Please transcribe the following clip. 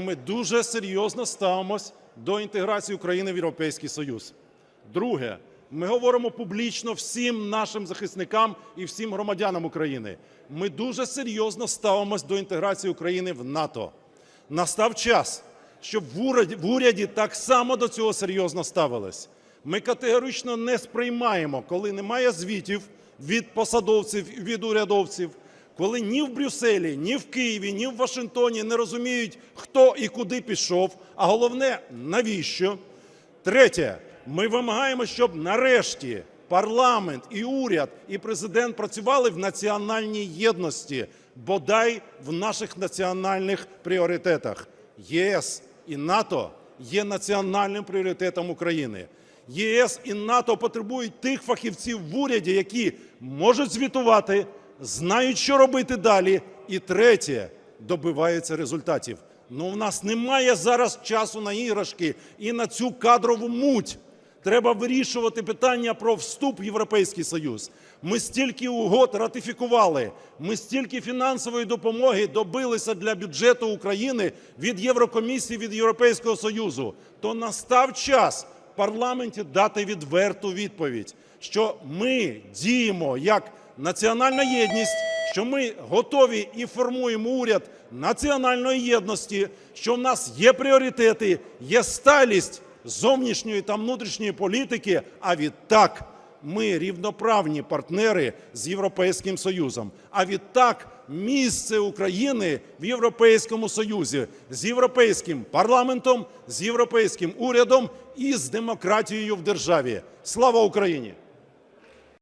Ми дуже серйозно ставимось до інтеграції України в Європейський Союз. Друге, ми говоримо публічно всім нашим захисникам і всім громадянам України. Ми дуже серйозно ставимось до інтеграції України в НАТО. Настав час, щоб в уряді, в уряді так само до цього серйозно ставились. Ми категорично не сприймаємо, коли немає звітів від посадовців, від урядовців, коли ні в Брюсселі, ні в Києві, ні в Вашингтоні не розуміють, хто і куди пішов, а головне, навіщо. Третє, ми вимагаємо, щоб нарешті парламент і уряд, і президент працювали в національній єдності, бодай в наших національних пріоритетах. ЄС і НАТО є національним пріоритетом України. ЄС і НАТО потребують тих фахівців в уряді, які можуть звітувати, знають, що робити далі. І третє, добиваються результатів. Ну, в нас немає зараз часу на іграшки і на цю кадрову муть. Треба вирішувати питання про вступ в Європейський Союз. Ми стільки угод ратифікували, ми стільки фінансової допомоги добилися для бюджету України від Єврокомісії, від Європейського Союзу. То настав час в парламенті дати відверту відповідь, що ми діємо як національна єдність, що ми готові і формуємо уряд національної єдності, що в нас є пріоритети, є сталість зовнішньої та внутрішньої політики. А відтак ми рівноправні партнери з Європейським Союзом. А відтак місце України в Європейському Союзі з європейським парламентом, з європейським урядом і з демократією в державі. Слава Україні!